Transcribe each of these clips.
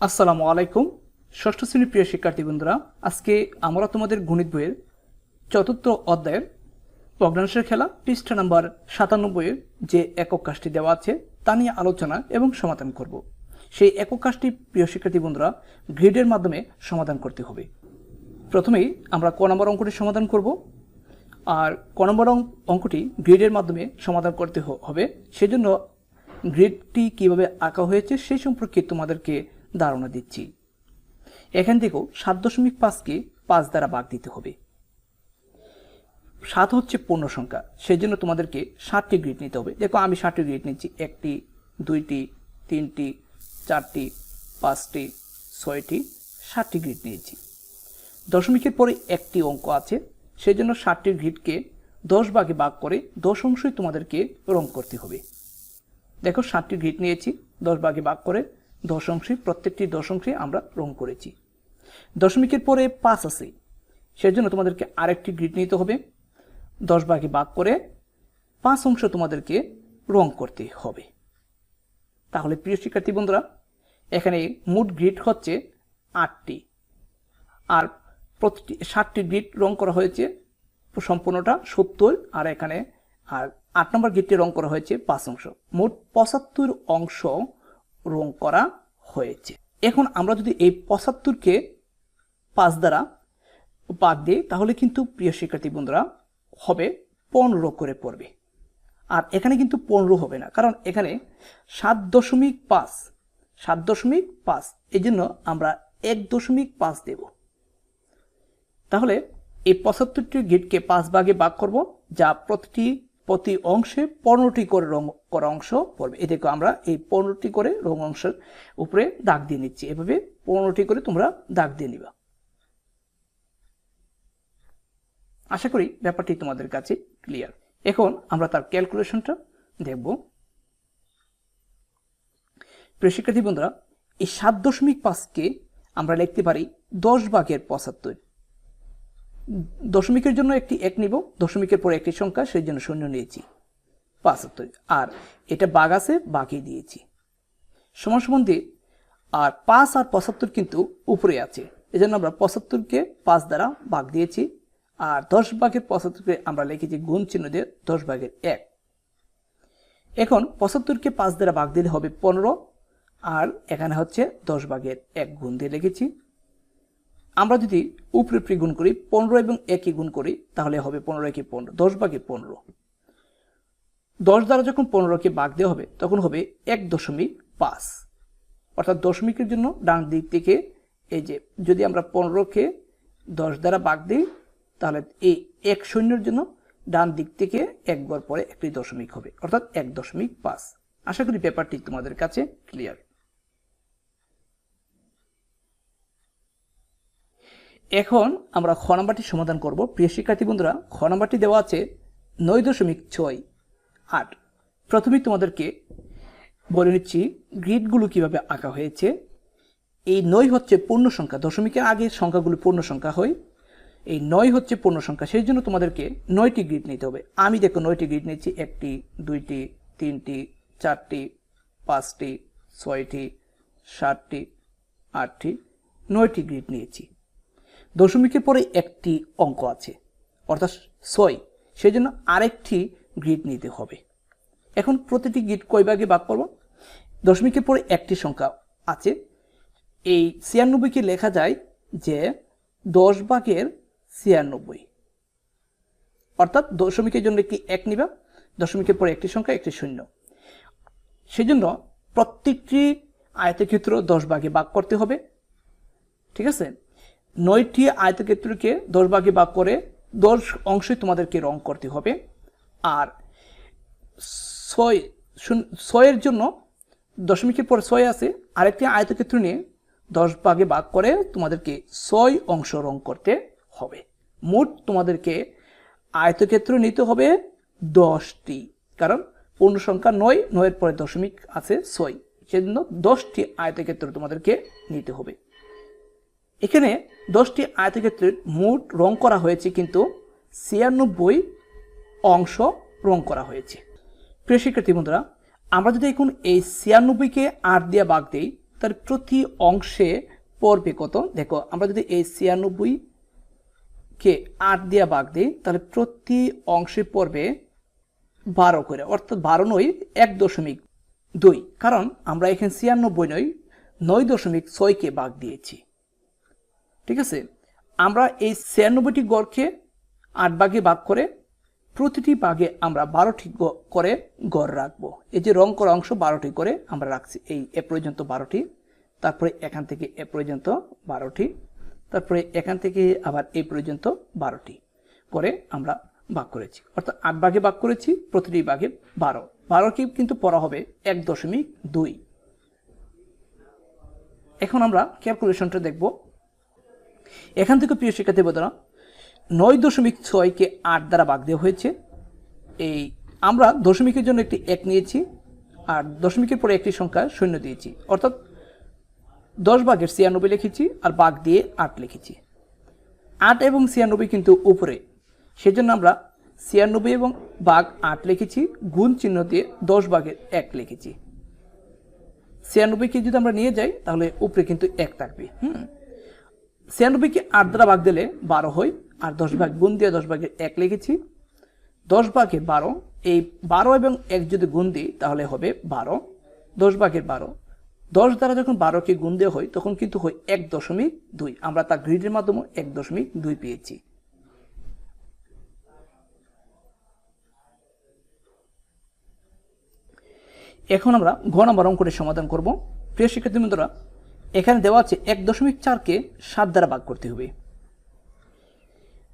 আসসালামু আলাইকুম, ষষ্ঠ শ্রেণির প্রিয় শিক্ষার্থী বন্ধুরা। আজকে আমরা তোমাদের গণিত বইয়ের চতুর্থ অধ্যায়ের ভগ্নাংশের খেলা, পৃষ্ঠা নাম্বার সাতানব্বইয়ের যে একক কাজটি দেওয়া আছে, তা নিয়ে আলোচনা এবং সমাধান করব। সেই একক কাজটি প্রিয় শিক্ষার্থী বন্ধুরা, গ্রিডের মাধ্যমে সমাধান করতে হবে। প্রথমেই আমরা ক নম্বর অঙ্কটি সমাধান করব। আর ক নম্বর অঙ্ক- অঙ্কটি গ্রিডের মাধ্যমে সমাধান করতে হবে। সেজন্য গ্রিডটি কীভাবে আঁকা হয়েছে, সেই সম্পর্কে তোমাদেরকে ধারণা দিচ্ছি। এখান থেকেও সাত দশমিক পাঁচকে পাঁচ দ্বারা ভাগ দিতে হবে। সাত হচ্ছে পূর্ণ সংখ্যা সেই জন্য তোমাদেরকে ষাটটি গ্রিড নিতে হবে। দেখো, আমি ষাটটি গ্রিড নিচ্ছি। একটি, দুইটি, তিনটি, চারটি, পাঁচটি, ছয়টি, ষাটটি গ্রিড নিয়েছি। দশমিকের পরে একটি অঙ্ক আছে সেই জন্য ষাটটির গ্রিডকে দশ ভাগে ভাগ করে দশ অংশই তোমাদেরকে রং করতে হবে। দেখো, ষাটটি গ্রিড নিয়েছি, দশ ভাগে ভাগ করে দশ অংশে প্রত্যেকটি দশ অংশে আমরা রং করেছি। দশমিকের পরে পাঁচ আছে। সেজন্য তোমাদেরকে আরেকটি গ্রিড নিতে হবে। দশ ভাগে ভাগ করে পাঁচ অংশ তোমাদেরকে রং করতে হবে। তাহলে প্রিয় শিক্ষার্থী বন্ধুরা, এখানে মোট গ্রিড হচ্ছে আটটি। আর প্রতিটি, ষাটটি গ্রিড রং করা হয়েছে। সম্পূর্ণটা সত্তর, আর এখানে, আর আট নম্বর গ্রিডটি রং করা হয়েছে পাঁচ অংশ। মোট পঁচাত্তর অংশ রং করা হয়েছে। এখন আমরা যদি এই পঁচাত্তরকে পাঁচ দ্বারা বাদ দিই, তাহলে কিন্তু, প্রিয় শিক্ষার্থী বন্ধুরা, হবে পনেরো করে পড়বে। আর এখানে কিন্তু পনেরো হবে না, কারণ এখানে সাত দশমিক পাঁচ, সাত দশমিক পাঁচ এই জন্য আমরা এক দশমিক পাঁচ দেব। তাহলে এই পঁচাত্তরটি গেটকে পাঁচ ভাগে ভাগ করব, যা প্রতিটি প্রতি অংশে পনেরোটি করে রং, করা অংশ পড়বে। দেখো আমরা এই পনেরোটি করে রং অংশের উপরে দাগ দিয়ে নিচ্ছি। এভাবে পনেরোটি করে তোমরা দাগ দিয়ে নিবা। আশা করি ব্যাপারটি তোমাদের কাছে ক্লিয়ার। এখন আমরা তার ক্যালকুলেশনটা দেখব। প্রিয় শিক্ষার্থী বন্ধুরা, এই সাত দশমিক পাঁচকে আমরা লিখতে পারি দশ ভাগের পঁচাত্তর। দশমিকের জন্য একটি এক নিব, দশমিকের পরে একটি সংখ্যা, সেই জন্য শূন্য নিয়েছি। পঁচাত্তর। আর এটা বাঘ আছে, বাঘই দিয়েছি। সমান সমান দিয়ে, আর পাঁচ আর পঁচাত্তর কিন্তু উপরে আছে। এজন্য আমরা পঁচাত্তরকে পাঁচ দ্বারা ভাগ দিয়েছি, আর দশ ভাগের পঁচাত্তরকে আমরা লিখেছি গুণ চিহ্ন দিয়ে দশ ভাগের এক। এখন পঁচাত্তরকে পাঁচ দ্বারা ভাগ দিলে হবে পনেরো, আর এখানে হচ্ছে দশ ভাগের এক গুণ দিয়ে লিখেছি। আমরা যদি উপরে উপরে গুণ করি, পনেরো এবং একই গুণ করি, তাহলে হবে পনেরো একই পনেরো, দশ ভাগে পনেরো। দশ দ্বারা যখন পনেরোকে ভাগ দেওয়া হবে, তখন হবে এক দশমিক পাঁচ। অর্থাৎ দশমিকের জন্য ডান দিক থেকে এই যে, যদি আমরা পনেরোকে দশ দ্বারা ভাগ দিই, তাহলে এই এক শূন্যের জন্য ডান দিক থেকে একবার পরে একটি দশমিক হবে, অর্থাৎ এক দশমিক পাঁচ। আশা করি ব্যাপারটি তোমাদের কাছে ক্লিয়ার এখন আমরা খ নাম্বারটি সমাধান করব। প্রিয় শিক্ষার্থী বন্ধুরা, খ নাম্বারটি দেওয়া আছে নয় দশমিক ছয় আট। প্রথমেই তোমাদেরকে বলে নিচ্ছি, গ্রিডগুলো কীভাবে আঁকা হয়েছে। এই নয় হচ্ছে পূর্ণ সংখ্যা, দশমিকের আগে সংখ্যাগুলো পূর্ণ সংখ্যা হয়। এই নয় হচ্ছে পূর্ণ সংখ্যা, সেই জন্য তোমাদেরকে নয়টি গ্রিড নিতে হবে। আমি দেখো নয়টি গ্রিড নিচ্ছি একটি, দুইটি, তিনটি, চারটি, পাঁচটি, ছয়টি, সাতটি, আটটি, নয়টি গ্রিড নিয়েছি। দশমিকের পরে একটি অঙ্ক আছে, অর্থাৎ ছয়। সেই জন্য আরেকটি গ্রিড নিতে হবে। এখন প্রতিটি গ্রিড কয় ভাগে ভাগ করব? দশমিকের পরে একটি সংখ্যা আছে। এই ছিয়ানব্বইকে লেখা যায় যে দশ ভাগের ছিয়ানব্বই। অর্থাৎ দশমিকের জন্য একটি এক নিবা? দশমিকের পরে একটি সংখ্যা, একটি শূন্য। সেজন্য প্রত্যেকটি আয়তক্ষেত্র দশ ভাগে ভাগ করতে হবে। ঠিক আছে? নয়টি আয়তক্ষেত্রকে দশ ভাগে ভাগ করে দশ অংশে তোমাদেরকে রং করতে হবে। আর ছয় ছয়ের জন্য দশমিকের পর ছয় আছে, আরেকটি আয়তক্ষেত্র নিয়ে দশ ভাগে ভাগ করে তোমাদেরকে ছয় অংশ রং করতে হবে। মোট তোমাদেরকে আয়তক্ষেত্র নিতে হবে দশটি, কারণ পূর্ণ সংখ্যা নয়, নয়ের পরে দশমিক আছে ছয়। সেজন্য দশটি আয়তক্ষেত্র তোমাদেরকে নিতে হবে। এখানে দশটি আয়তক্ষেত্রের মোট রং করা হয়েছে, কিন্তু ছিয়ানব্বই অংশ রং করা হয়েছে। প্রিয় শিক্ষার্থী বন্ধুরা, আমরা যদি এখন এই ছিয়ানব্বইকে আট দিয়ে ভাগ দিই, তার প্রতি অংশে পড়বে কত? দেখো, আমরা যদি এই ছিয়ানব্বই কে আট দিয়ে ভাগ দিই, তাহলে প্রতি অংশে পড়বে বারো করে, অর্থাৎ বারো নয়, এক দশমিক দুই। কারণ আমরা এখানে ছিয়ানব্বই নয় নয় দশমিক ছয়কে ভাগ দিয়েছি। ঠিক আছে? আমরা এই ছিয়ানব্বইটি গড়কে আট ভাগে ভাগ করে প্রতিটি ভাগে আমরা বারোটি করে গড় রাখব। এই যে রং করা অংশ বারোটি করে আমরা রাখছি। এই এ পর্যন্ত বারোটি, তারপরে এখান থেকে এ পর্যন্ত বারোটি, তারপরে এখান থেকে আবার এই পর্যন্ত বারোটি করে আমরা ভাগ করেছি। অর্থাৎ আট ভাগে ভাগ করেছি, প্রতিটি ভাগে বারো। বারোকে কিন্তু পড়া হবে এক দশমিক দুই। এখন আমরা ক্যালকুলেশনটা দেখব এখান থেকে প্রিয় শিক্ষার্থী বোধনা নয় দশমিক ছয়কে আট দ্বারা ভাগ দেওয়া হয়েছে। এই আমরা দশমিকের জন্য একটি এক নিয়েছি আর দশমিকের পরে একটি সংখ্যা শূন্য দিয়েছি। অর্থাৎ দশ ভাগের ছিয়ানব্বই লিখেছি আর ভাগ দিয়ে আট লিখেছি। আট এবং ছিয়ানব্বই কিন্তু উপরে। সেজন্য আমরা ছিয়ানব্বই এবং বাঘ আট লিখেছি, গুণ চিহ্ন দিয়ে দশ ভাগের এক লিখেছি। ছিয়ানব্বইকে যদি আমরা নিয়ে যাই, তাহলে উপরে কিন্তু এক থাকবে। হুম? ছিয়ানব্বইকে আট দ্বারা ভাগ দিলে বারো হয়, আর দশ ভাগ গুণ দিয়ে দশ ভাগের এক লিখেছি। দশ ভাগে বারো, এই বারো এবং এক যদি গুণ দিই, তাহলে হবে বারো। দশ ভাগের বারো। দশ দ্বারা যখন বারোকে গুণ দেওয়া হয়, তখন কিন্তু হয় এক দশমিক দুই। আমরা তা গ্রিডের মাধ্যমে এক দশমিক দুই পেয়েছি। এখন আমরা ঘ নম্বর অঙ্কটির সমাধান করব। প্রিয় শিক্ষার্থী বন্ধুরা এখানে দেওয়া আছে এক দশমিক চারকে সাত দ্বারা ভাগ করতে হবে।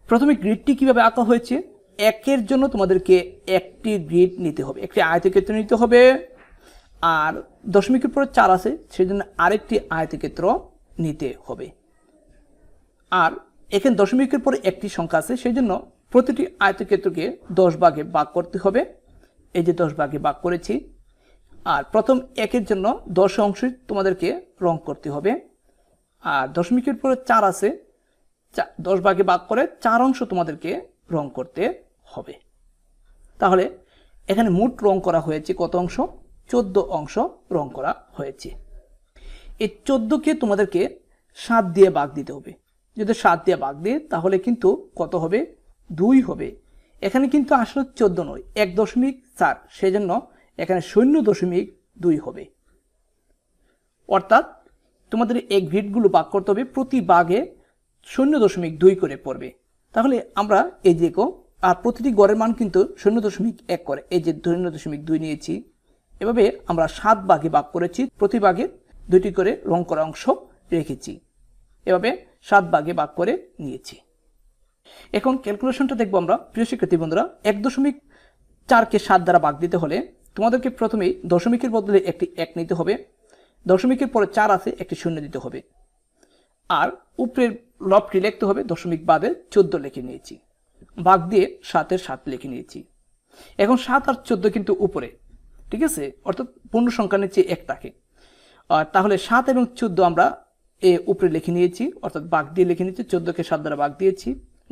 প্রথমে গ্রিডটি কীভাবে আঁকা হয়েছে? একের জন্য তোমাদেরকে একটি গ্রিড নিতে হবে। একটি আয়তক্ষেত্র নিতে হবে। আর দশমিকের পরে চার আছে, সেজন্য আরেকটি আয়তক্ষেত্র নিতে হবে। আর এখানে দশমিকের পরে একটি সংখ্যা আছে সেই জন্য প্রতিটি আয়তক্ষেত্রকে দশ ভাগে ভাগ করতে হবে। এই যে দশ ভাগে ভাগ করেছি আর প্রথম একের জন্য দশ অংশই তোমাদেরকে রং করতে হবে। আর দশমিকের পরে চার আছে। দশ ভাগে ভাগ করে চার অংশ তোমাদেরকে রং করতে হবে। তাহলে এখানে মোট রং করা হয়েছে কত অংশ? চোদ্দ অংশ রং করা হয়েছে। এই চোদ্দকে তোমাদেরকে সাত দিয়ে ভাগ দিতে হবে। যদি সাত দিয়ে ভাগ দিয়ে তাহলে কিন্তু কত হবে? দুই হবে। এখানে কিন্তু আসলে চোদ্দ নয়, এক দশমিক চার। সেজন্য এখানে শূন্য দশমিক দুই হবে। অর্থাৎ তোমাদের এই গ্রিডগুলো ভাগ করতে হবে, প্রতি বাঘে শূন্য দশমিক দুই করে পড়বে। তাহলে আমরা এই যে আর প্রতিটি গড়ের মান কিন্তু শূন্য দশমিক এক করে। এই যে শূন্য দশমিক দুই নিয়েছি, এভাবে আমরা সাত বাঘে ভাগ করেছি, প্রতি ভাগে দুটি করে রং করা অংশ রেখেছি। এভাবে সাত ভাগে ভাগ করে নিয়েছি। এখন ক্যালকুলেশনটা দেখব আমরা। প্রিয় শিক্ষার্থী বন্ধুরা, এক দশমিক চারকে সাত দ্বারা ভাগ দিতে হলে তোমাদেরকে প্রথমেই দশমিকের বদলে একটি এক নিতে হবে। দশমিকের পরে চার আছে, একটি শূন্য দিতে হবে। আর উপরের লবটি লিখতে হবে, দশমিক বাদে চোদ্দ লিখে নিয়েছি। ভাগ দিয়ে সাতের সাত লিখে নিয়েছি। এখন সাত আর চোদ্দ কিন্তু উপরে, ঠিক আছে? অর্থাৎ পূর্ণ সংখ্যা নিচ্ছে এক থাকে। আর তাহলে সাত এবং চোদ্দ আমরা এ উপরে লিখে নিয়েছি, অর্থাৎ বাঘ দিয়ে লিখে নিয়েছি চোদ্দকে সাত দ্বারা বাঘ দিয়েছি।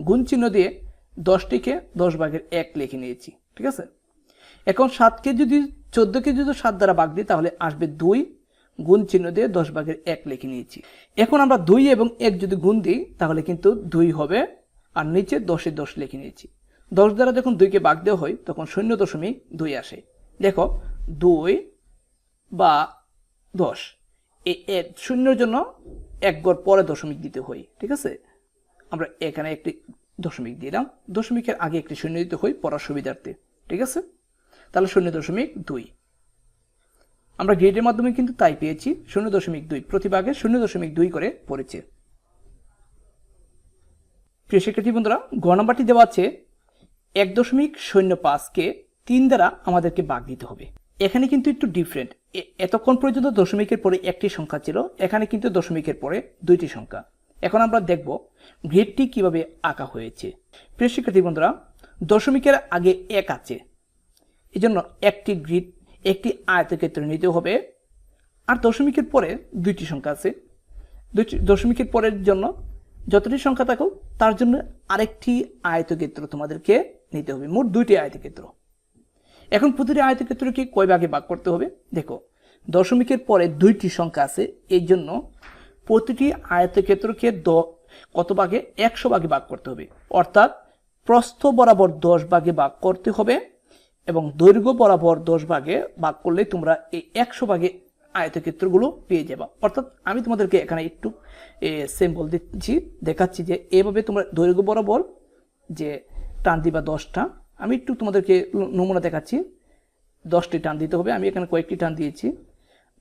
গুণ চিহ্ন দিয়ে দশটিকে দশ ভাগের এক লিখে নিয়েছি, ঠিক আছে? এখন সাতকে যদি চোদ্দকে যদি সাত দ্বারা ভাগ দিই, তাহলে আসবে দুই গুণ চিহ্ন দিয়ে দশ ভাগের এক লিখে নিয়েছি। এখন আমরা দুই এবং এক যদি গুণ দিই, তাহলে কিন্তু দুই হবে, আর নিচে দশে দশ লিখে নিয়েছি। দশ দ্বারা যখন দুইকে ভাগ দেওয়া হয়, তখন শূন্য দশমিক দুই আসে। দেখো, দুই বা দশ, এই এ- শূন্যর জন্য এক গড় পরে দশমিক দিতে হয়, ঠিক আছে? আমরা এখানে একটি দশমিক দিলাম। দশমিকের আগে একটি শূন্য দিতে হয় পড়ার সুবিধার্থে, ঠিক আছে? তাহলে শূন্য দশমিক দুই। আমরা গ্রেডের মাধ্যমে কিন্তু তাই পেয়েছি, শূন্য দশমিক দুই। প্রতিভাগে শূন্য দশমিক দুই করে পড়েছে। প্রিয় শিক্ষার্থী বন্ধুরা, গ নাম্বারটি দেওয়া আছে, এক দশমিক শূন্য পাঁচকে তিন দ্বারা আমাদেরকে বাগ দিতে হবে। এখানে কিন্তু একটু ডিফারেন্ট এতক্ষণ পর্যন্ত দশমিকের পরে একটি সংখ্যা ছিল, এখানে কিন্তু দশমিকের পরে দুইটি সংখ্যা। এখন আমরা দেখব গ্রেডটি কীভাবে আঁকা হয়েছে। প্রিয় শিক্ষার্থী বন্ধুরা, দশমিকের আগে এক আছে। এই জন্য একটি গ্রিড, একটি আয়তক্ষেত্র নিতে হবে। আর দশমিকের পরে দুইটি সংখ্যা আছে। দুইটি, দশমিকের পরের জন্য যতটি সংখ্যা থাকুক, তার জন্য আরেকটি আয়তক্ষেত্র তোমাদেরকে নিতে হবে। মোট দুইটি আয়তক্ষেত্র। এখন প্রতিটি আয়তক্ষেত্রকে কয় ভাগে ভাগ করতে হবে? দেখো, দশমিকের পরে দুইটি সংখ্যা আছে, এই জন্য প্রতিটি আয়তক্ষেত্রকে দ, কত ভাগে? একশো ভাগে ভাগ করতে হবে। অর্থাৎ প্রস্থ বরাবর দশ ভাগে ভাগ করতে হবে। এবং দৈর্ঘ্য বরাবর দশ ভাগে ভাগ করলে তোমরা এই একশো ভাগে আয়তক্ষেত্রগুলো পেয়ে যাবা। অর্থাৎ আমি তোমাদেরকে এখানে একটু সিম্বল দিচ্ছি, দেখাচ্ছি যে এভাবে তোমরা দৈর্ঘ্য বরাবর যে টান দিবা দশটা, আমি একটু তোমাদেরকে নমুনা দেখাচ্ছি। দশটি টান দিতে হবে, আমি এখানে কয়েকটি টান দিয়েছি।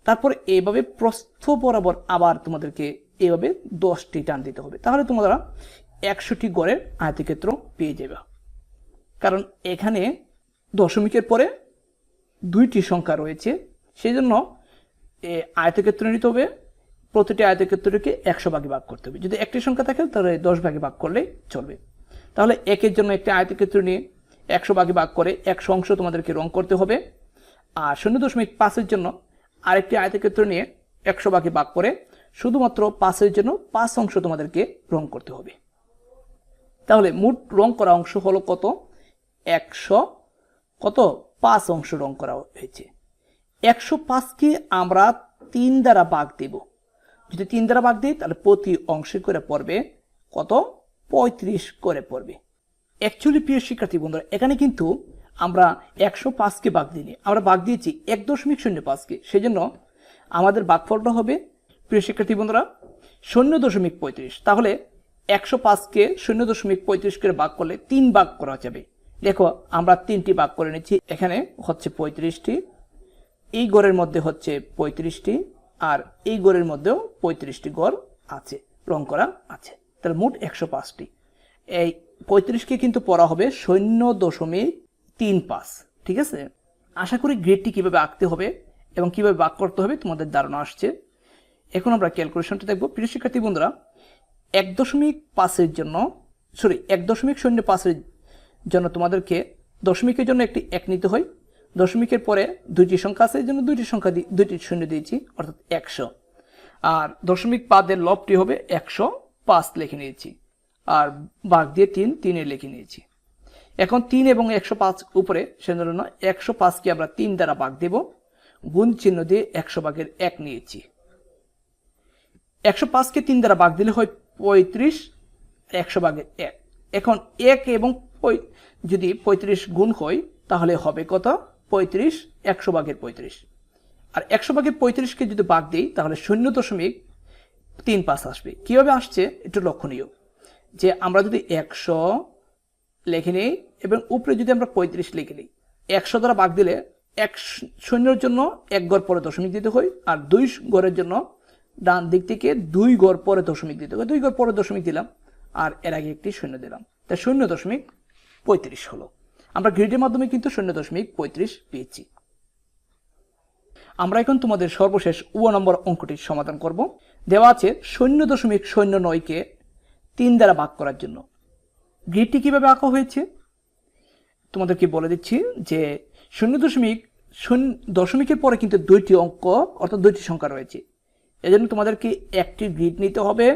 তারপর এইভাবে প্রস্থ বরাবর আবার তোমাদেরকে এভাবে দশটি টান দিতে হবে। তাহলে তোমরা একশোটি গড়ের আয়তক্ষেত্র পেয়ে যাবে। কারণ এখানে দশমিকের পরে দুইটি সংখ্যা রয়েছে। সেই জন্য আয়তক্ষেত্র নিতে হবে, প্রতিটি আয়তক্ষেত্রকে একশো ভাগে ভাগ করতে হবে। যদি একটি সংখ্যা থাকে, তাহলে দশ ভাগে ভাগ করলেই চলবে। তাহলে একের জন্য একটি আয়তক্ষেত্র নিয়ে একশো ভাগে ভাগ করে একশো অংশ তোমাদেরকে রং করতে হবে। আর শূন্য দশমিক পাঁচের জন্য আরেকটি আয়তক্ষেত্র নিয়ে একশো ভাগে ভাগ করে শুধুমাত্র পাঁচের জন্য পাঁচ অংশ তোমাদেরকে রং করতে হবে। তাহলে মোট রং করা অংশ হলো কত? একশো কত? পাঁচ অংশ রং করা হয়েছে। একশো পাঁচকে আমরা তিন দ্বারা ভাগ দেব। যদি তিন দ্বারা ভাগ দিই, তাহলে প্রতি অংশে করে পড়বে কত? পঁয়ত্রিশ করে পড়বে। অ্যাকচুয়ালি প্রিয় শিক্ষার্থী বন্ধুরা, এখানে কিন্তু আমরা একশো পাঁচকে ভাগ দিইনি। আমরা ভাগ দিয়েছি এক দশমিক শূন্য পাঁচকে। সেই জন্য আমাদের ভাগফলটা হবে, প্রিয় শিক্ষার্থী বন্ধুরা, শূন্য দশমিক পঁয়ত্রিশ। তাহলে একশো পাঁচকে শূন্য দশমিক পঁয়ত্রিশ করে ভাগ করলে তিন ভাগ করা যাবে। দেখো, আমরা তিনটি ভাগ করে নিচ্ছি। এখানে হচ্ছে পঁয়ত্রিশটি, এই গড়ের মধ্যে হচ্ছে পঁয়ত্রিশটি, আর এই গড়ের মধ্যেও পঁয়ত্রিশটি গড় আছে, রং করা আছে। তাহলে মোট একশো পাঁচটি। এই পঁয়ত্রিশকে কিন্তু পড়া হবে শূন্য দশমিক তিন পাঁচ, ঠিক আছে? আশা করি গ্রেডটি কীভাবে আঁকতে হবে এবং কীভাবে বাক করতে হবে তোমাদের ধারণা আসছে। এখন আমরা ক্যালকুলেশনটা দেখব। প্রিয় শিক্ষার্থী বন্ধুরা, এক দশমিক পাঁচের জন্য সরি এক দশমিক শূন্য পাঁচের জন্য তোমাদেরকে দশমিকের জন্য একটি এক নিতে হয়। দশমিকের পরে দুইটি সংখ্যা আছে, এই জন্য দুইটি সংখ্যা দুইটি শূন্য দিয়েছি, অর্থাৎ একশো। আর দশমিক পাদের লবটি হবে একশো পাঁচ লিখে নিয়েছি। আর বাঘ দিয়ে তিন, তিনে লিখে নিয়েছি। এখন তিন এবং একশো পাঁচ উপরে সেজন্য একশো পাঁচকে আমরা তিন দ্বারা বাঘ দেব। গুণ চিহ্ন দিয়ে একশো ভাগের এক নিয়েছি। একশো পাঁচকে তিন দ্বারা বাঘ দিলে হয় পঁয়ত্রিশ, একশো বাঘের এক। এখন এক এবং যদি পঁয়ত্রিশ গুণ হয়, তাহলে হবে কত? পঁয়ত্রিশ, একশো ভাগের পঁয়ত্রিশ। আর একশো ভাগের পঁয়ত্রিশকে যদি ভাগ দিই, তাহলে শূন্য দশমিক তিন পাঁচ আসবে। কীভাবে আসছে? একটু লক্ষণীয়। যে আমরা যদি একশো লিখে নিই এবং উপরে যদি আমরা পঁয়ত্রিশ লিখে নিই, একশো দ্বারা ভাগ দিলে এক শূন্যর জন্য এক গড় পরে দশমিক দিতে হয় আর দুই গড়ের জন্য ডান দিক থেকে দুই গড় পরে দশমিক দিতে হয়। দুই গড় পরে দশমিক দিলাম আর এর আগে একটি শূন্য দিলাম। তাই শূন্য দশমিক পঁয়ত্রিশ হলো। আমরা গ্রিডের মাধ্যমে কিন্তু শূন্য দশমিক পঁয়ত্রিশ পেয়েছি। আমরা এখন তোমাদের সর্বশেষ ও নম্বর অঙ্কটির সমাধান করব। দেওয়া আছে শূন্য দশমিক শূন্য নয়কে তিন দ্বারা ভাগ করার জন্য। গ্রিডটি কীভাবে আঁকা হয়েছে? তোমাদেরকে বলে দিচ্ছি যে শূন্য দশমিক শূন্য দশমিকের পরে কিন্তু দুইটি অঙ্ক, অর্থাৎ দুইটি সংখ্যা রয়েছে। এজন্য তোমাদেরকে একটি গ্রিড নিতে হবে।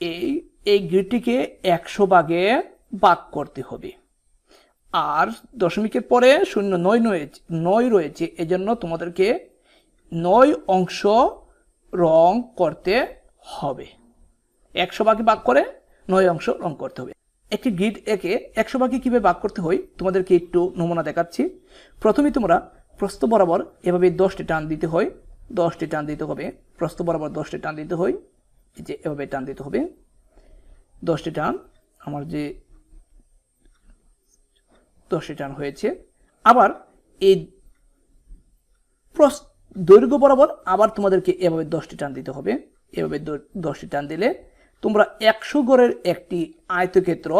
এই এই গ্রিডটিকে একশো ভাগে ভাগ করতে হবে। আর দশমিকের পরে শূন্য নয় নয় নয় রয়েছে, এজন্য তোমাদেরকে নয় অংশ রং করতে হবে। একশো ভাগে বাক করে নয় অংশ রং করতে হবে। একটি গ্রিড একে একশো ভাগে কীভাবে বাক করতে হয়, তোমাদেরকে একটু নমুনা দেখাচ্ছি। প্রথমে তোমরা প্রস্থ বরাবর এভাবে দশটি টান দিতে হয়। দশটি টান দিতে হবে, প্রস্থ বরাবর দশটি টান দিতে হয়। যে এভাবে টান দিতে হবে। দশটি টান, আমার যে দশটি টান হয়েছে। আবার এই দৈর্ঘ্য বরাবর আবার তোমাদেরকে এভাবে দশটি টান দিতে হবে। এভাবে দশটি টান দিলে তোমরা একশো গড়ের একটি আয়তক্ষেত্র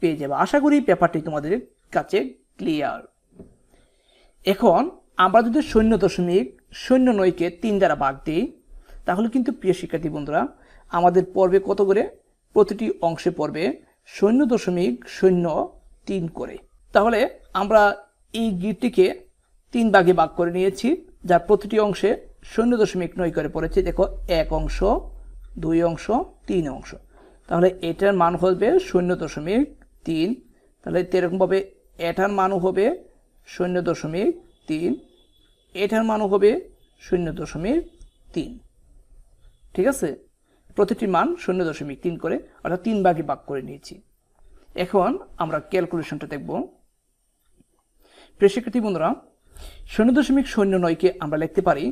পেয়ে যাবে। আশা করি পেপারটি তোমাদের কাছে ক্লিয়ার এখন আমরা যদি শূন্য দশমিক শূন্য নয়কে তিন দ্বারা ভাগ দিই, তাহলে কিন্তু প্রিয় শিক্ষার্থী বন্ধুরা, আমাদের পর্বে কত করে? প্রতিটি অংশে পড়বে শূন্য দশমিক শূন্য তিন করে। তাহলে আমরা এই গিটটিকে তিন ভাগে ভাগ করে নিয়েছি, যার প্রতিটি অংশে শূন্য দশমিক নয় করে পড়েছে। দেখো, এক অংশ, দুই অংশ, তিন অংশ। তাহলে এটার মান হবে শূন্য দশমিক তিন। তাহলে এরকমভাবে এটার মানও হবে শূন্য দশমিক তিন, এটার মানও হবে শূন্য দশমিক তিন। ঠিক আছে? প্রতিটি মান শূন্য দশমিক তিন করে, অর্থাৎ তিন ভাগে ভাগ করে নিয়েছি। এখন আমরা ক্যালকুলেশনটা দেখব। প্রিয় শিক্ষার্থী বন্ধুরা, শূন্য দশমিক শূন্য নয়কে আমরা লিখতে পারি।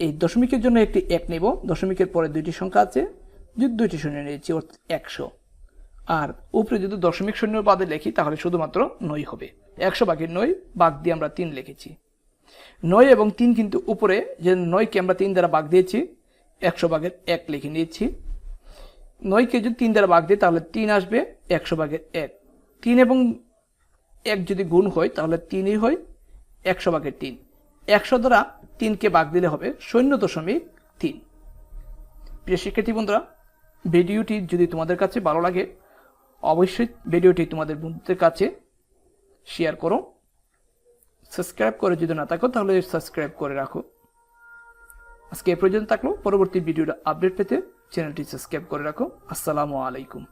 এই দশমিকের জন্য একটি এক নেব। দশমিকের পরে দুইটি সংখ্যা আছে, যদি দুইটি শূন্য নিয়েছি অর্থাৎ একশো। আর উপরে যদি দশমিক শূন্য বাদে লিখি, তাহলে শুধুমাত্র নয় হবে। একশো ভাগের নয় বাঘ দিয়ে আমরা তিন লিখেছি। নয় এবং তিন কিন্তু উপরে, যে নয়কে আমরা তিন দ্বারা বাঘ দিয়েছি, একশো ভাগের এক লিখে নিয়েছি। নয়কে যদি তিন দ্বারা বাঘ দিই, তাহলে তিন আসবে, একশো ভাগের এক। তিন এবং এক যদি গুণ হয়, তাহলে তিনই হয় একশো ভাগের তিন। একশো দ্বারা তিনকে ভাগ দিলে হবে শূন্য দশমিক তিন। প্রিয় শিক্ষার্থী বন্ধুরা, ভিডিওটি যদি তোমাদের কাছে ভালো লাগে, অবশ্যই ভিডিওটি তোমাদের বন্ধুদের কাছে শেয়ার করো। সাবস্ক্রাইব করে যদি না থাকো, তাহলে সাবস্ক্রাইব করে রাখো। আজকে এ পর্যন্ত থাকল। পরবর্তী ভিডিওটা আপডেট পেতে চ্যানেলটি সাবস্ক্রাইব করে রাখো। আসসালামু আলাইকুম।